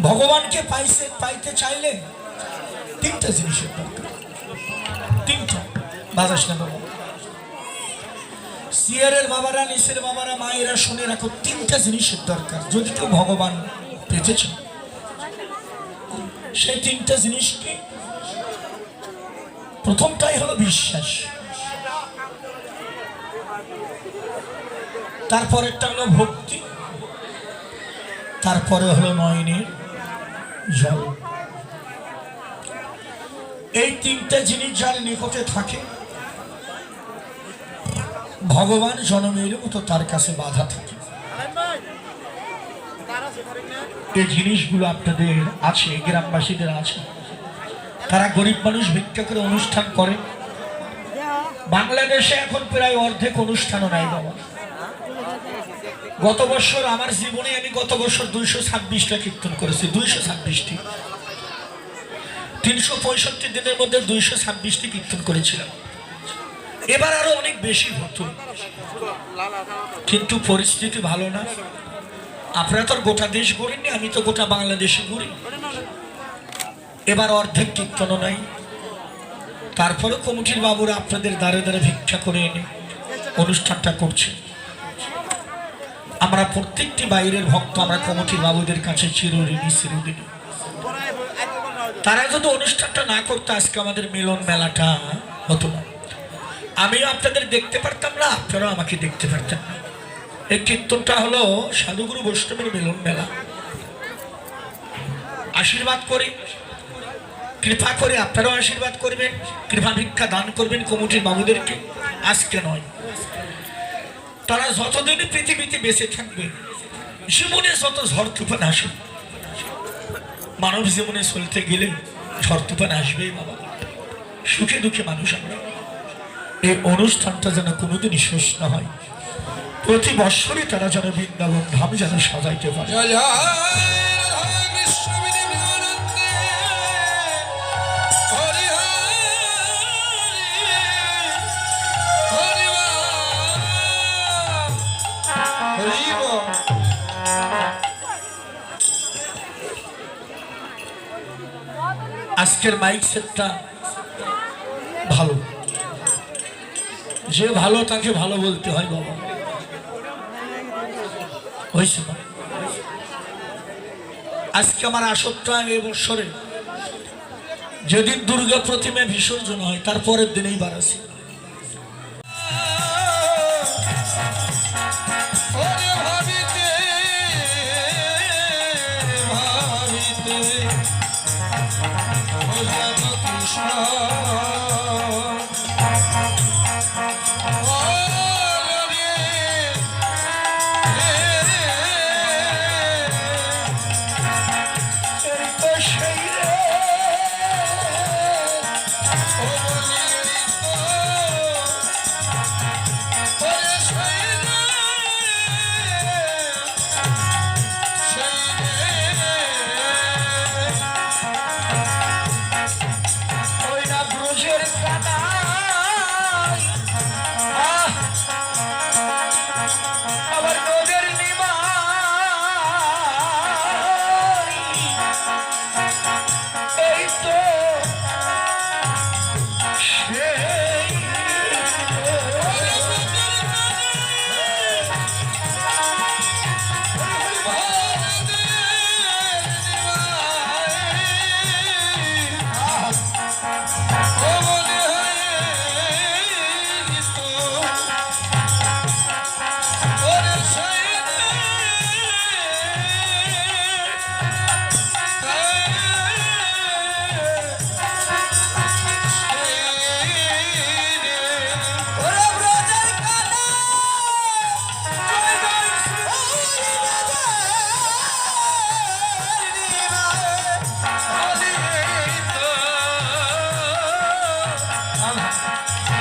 ভগবানকে পাইছে, পাইতে চাইলে তিনটা জিনিসের দরকার। তিনটা। বাজাস না বাবা। সিয়ারের বাবারা, নিসের বাবারা, মায়েরা শুনে রাখো তিনটা জিনিসের দরকার। যদি কেউ ভগবান পেতে চান সেই তিনটা জিনিস কি প্রথমটাই হলো বিশ্বাস। তারপরেরটা হলো ভক্তি। তারপরে হলো নয়নের জল। এই তিনটা জিনিস যার নিকটে থাকে, ভগবান জনমের মতো তার কাছে বাধা থাকে। এই জিনিসগুলো আপনাদের আছে, গ্রামবাসীদের আছে। তারা গরিব মানুষ ভিক্ষা করে অনুষ্ঠান করে। বাংলাদেশে এখন প্রায় অর্ধেক অনুষ্ঠানও নাই বাবা। গত বছর আমার জীবনে আমি গত বছর দুইশো ছাব্বিশটা কীর্তন করেছি, দুইশো ছাব্বিশটি। তিনশো পঁয়ষট্টি দিনের মধ্যে দুইশো ছাব্বিশটি কীর্তন করেছিলাম। এবার আরও অনেক বেশি হতো। কিন্তু পরিস্থিতি ভালো না। আপনারা তো গোটা দেশ ঘুরেননি, আমি তো গোটা বাংলাদেশে ঘুরি। এবার অর্ধেক কীর্তনও নাই। তারপরে কমিটির বাবুরা আপনাদের দ্বারে দ্বারে ভিক্ষা করে এনে অনুষ্ঠানটা করছে। আমরা প্রত্যেকটি বাইরের ভক্ত, আমরা কমিটির বাবুদের কাছে চিরঋণী, চিরদিনী। তারা যদি অনুষ্ঠানটা না করতো, আজকে আমাদের মিলন মেলাটা হতো না। আমিও আপনাদের দেখতে পারতাম না, আপনারাও আমাকে দেখতে পারতেন না। এই কীর্তনটা হলো সাধুগুরু বৈষ্ণবের মিলন মেলা। আশীর্বাদ করি, কৃপা করে, আপনারাও আশীর্বাদ করবেন, কৃপা ভিক্ষা দান করবেন কমিটির বাবুদেরকে। আজকে নয়। তারা যতদিন পৃথিবীতে বেঁচে থাকবে, জীবনে যত ঝড় তুফান আসুক, মানব জীবনে চলতে গেলে ঝড় তুফান আসবেই বাবা। সুখে দুঃখে মানুষ আমরা। এই অনুষ্ঠানটা যেন কোনোদিনই শেষ না হয়। প্রতি বছরই তারা যেন বৃন্দাবন ধাম যেন সাজাইতে পারে। আজকের মাইক সেটটা ভালো। যে ভালো তাকে ভালো বলতে হয় বাবা। হয়েছে আজকে আমার আসরটা এবছরে যেদিন দুর্গা প্রতিমা বিসর্জন হয়, তার পরের দিনেই বাড়াছি ভজন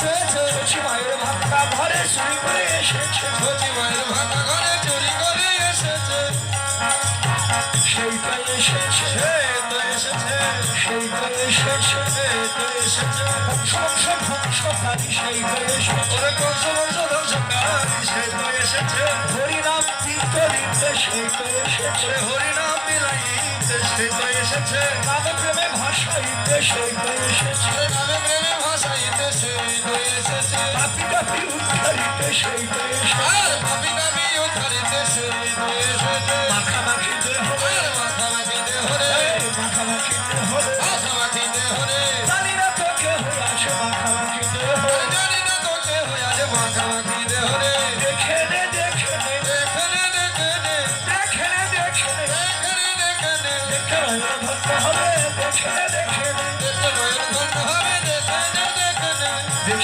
এসেছে মায়ের এসেছে। মায়ের ভাঙা ঘরে, চুরি করে এসেছে। সেইটাই এসেছে সেইটাই এসেছে সে তো এসেছে। বংশ বংশ ধ্বংসকারী সেইটাই এসেছে। ওরে ধ্বংসকারী সে তো এসেছে। হরিনাম এসেছে। হরিনাম নামে প্রেমে পাপি পাপি উদ্ধারিতে সেই দেশ পাপি পাপি উদ্ধারিতে সেই দেশ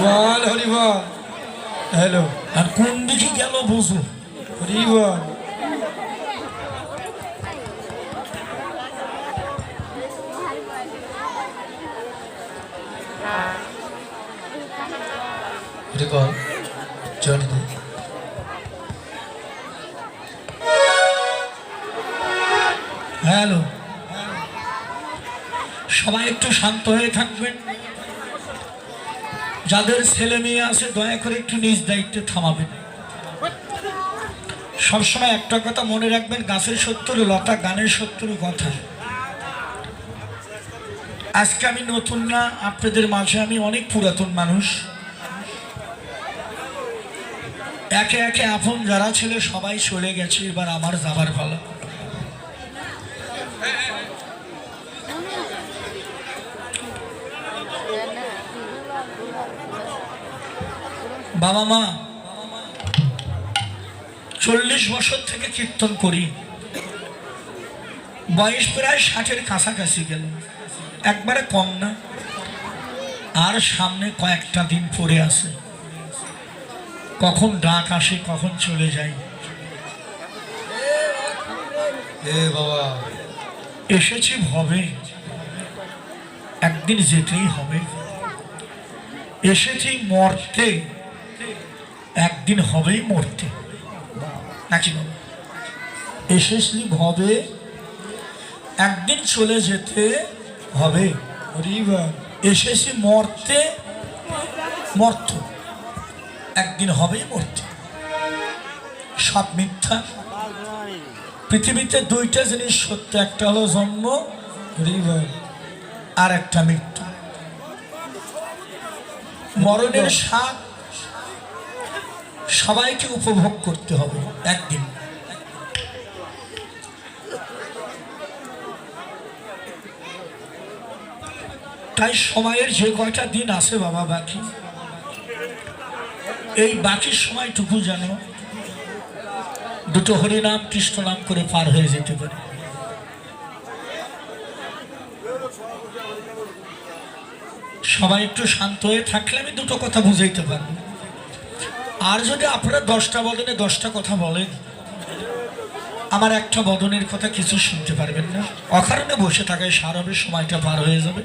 হরিবল হরিবল হ্যালো, আর কোন দিকে গেল বুঝো হরিবল হরিবল হ্যালো। সবাই একটু শান্ত হয়ে থাকবেন। যাদের ছেলে মেয়ে আছে, দয়া করে একটু নিজ দায়িত্বে থামাবেন। সবসময় একটা কথা মনে রাখবেন, গাছের সত্তর লতা, গানের সত্তর কথা। আজকে আমি নতুন না, আপনাদের মাঝে আমি অনেক পুরাতন মানুষ। একে একে আপন যারা ছিল, সবাই চলে গেছে, এবার আমার যাবার ভালো বাবা মা চল্লিশ বছর থেকে কীর্তন করি। বয়স প্রায় ষাটের কাছাকাছি গেল। একবারে কম না। আর সামনে কয়েকটা দিন পরে আছে। কখন ডাক আসে কখন চলে যাই বাবা। এসেছি ভবে। একদিন যেতেই হবে। এসেছি মরতে। একদিন হবেই মরতে। নাকি? এসেছি ভবে, একদিন চলে যেতে হবে। এসেছি মরতে মর্ত। একদিন হবেই মরতে। সব মিথ্যা। পৃথিবীতে দুইটা জিনিস সত্য, একটা হলো জন্ম আর একটা মৃত্যু। মরণের স্বাদ সবাইকে উপভোগ করতে হবে একদিন। তাই সময়ের যে কয়টা দিন আছে বাবা বাকি, এই বাকি সময়টুকু যেন দুটো হরিনাম কৃষ্ণ নাম করে পার হয়ে যেতে পারে। সবাই একটু শান্ত হয়ে থাকলে আমি দুটো কথা বুঝাইতে পারব। আর যদি আপনারা দশটা বদনে দশটা কথা বলেন, আমার একটা বদনের কথা কিছু শুনতে পারবেন না। অকারণে বসে থাকায় সার হবে সময়টা পার হয়ে যাবে।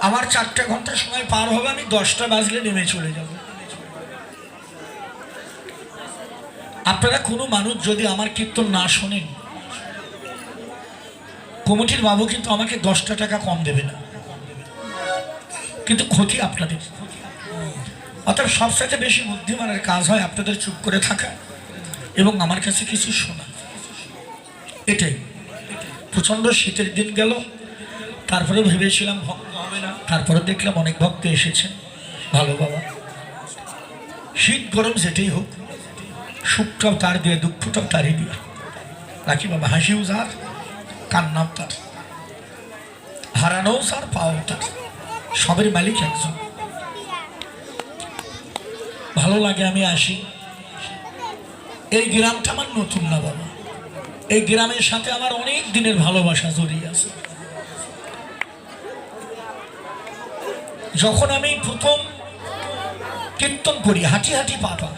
আমার চারটে ঘণ্টা সময় পার হবে, আমি দশটা বাজলে নেমে চলে যাব। আপনারা কোনো মানুষ যদি আমার কীর্তন না শোনেন, কমিটির বাবু কিন্তু আমাকে দশটা টাকা কম দেবে না। কিন্তু ক্ষতি আপনাদের। অর্থাৎ সবসাথে বেশি বুদ্ধিমানের কাজ হয় আপনাদের চুপ করে থাকা এবং আমার কাছে কিছু শোনা। এটাই। প্রচণ্ড শীতের দিন গেল তারপরে ভেবেছিলাম ভক্ত হবে না। তারপরে দেখলাম অনেক ভক্ত এসেছেন, ভালো বাবা। শীত গরম যেটাই হোক, সুখটাও তার দিয়ে, দুঃখটাও তারই দিয়ে। রাখি বাবা, হাসিও যার, কান্নাও তার। হারানোও তার পাওয়াও তার। সবের মালিক একজন। ভালো লাগে, আমি আসি। এই গ্রামটা আমার নতুন না বাবা। এই গ্রামের সাথে আমার অনেক দিনের ভালোবাসা জড়িয়ে আছে। যখন আমি প্রথম কীর্তন করি, হাঁটি হাঁটি পাপা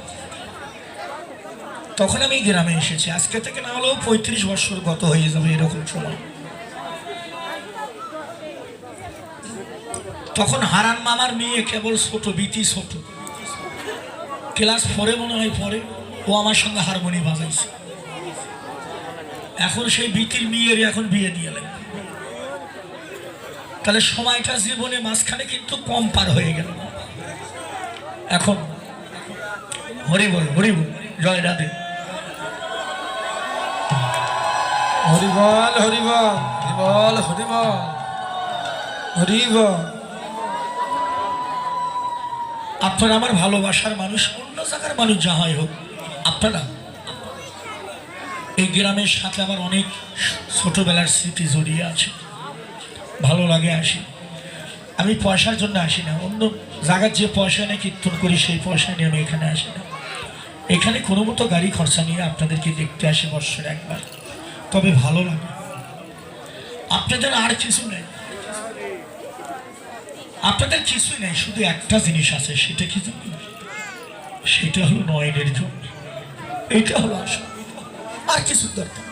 তখন আমি গ্রামে এসেছি। আজকে থেকে না হলেও পঁয়ত্রিশ বছর গত হয়ে যাবে এরকম সময়। তখন হারান মামার মেয়ে কেবল ছোট বিতি ছোট। ক্লাস ফোরে মনে হয় পরে, ও আমার সঙ্গে হারমোনি বাজাইছে। এখন সেই বিতির মেয়ের এখন বিয়ে দিয়ে লাগবে। তাহলে সময়টা জীবনে মাঝখানে কিন্তু কম পার হয়ে গেল। এখন, হরি বল হরি বল, জয় রাধে। হরিবল হরিবল হরিবল হরিবল হরিবল আপনারা আমার ভালোবাসার মানুষ, অন্য জায়গার মানুষ যা হয় হোক, আপনারা। এই গ্রামের সাথে আমার অনেক ছোটবেলার স্মৃতি জড়িয়ে আছে। ভালো লাগে আসি আমি পয়সার জন্য আসি না। অন্য জায়গার যে পয়সা নিয়ে কীর্তন করি, সেই পয়সা নিয়ে আমি এখানে আসি না। এখানে কোনো মতো গাড়ি খরচা নিয়ে আপনাদেরকে দেখতে আসি বৎসরে একবার। তবে ভালো লাগে। আপনাদের আর কিছু নেই। আপনাদের কিছুই নেই, শুধু একটা জিনিস আছে, সেটা কি জানেন? সেটা হলো নয়নের জন্য। এটা হলো আর কিছু দরকার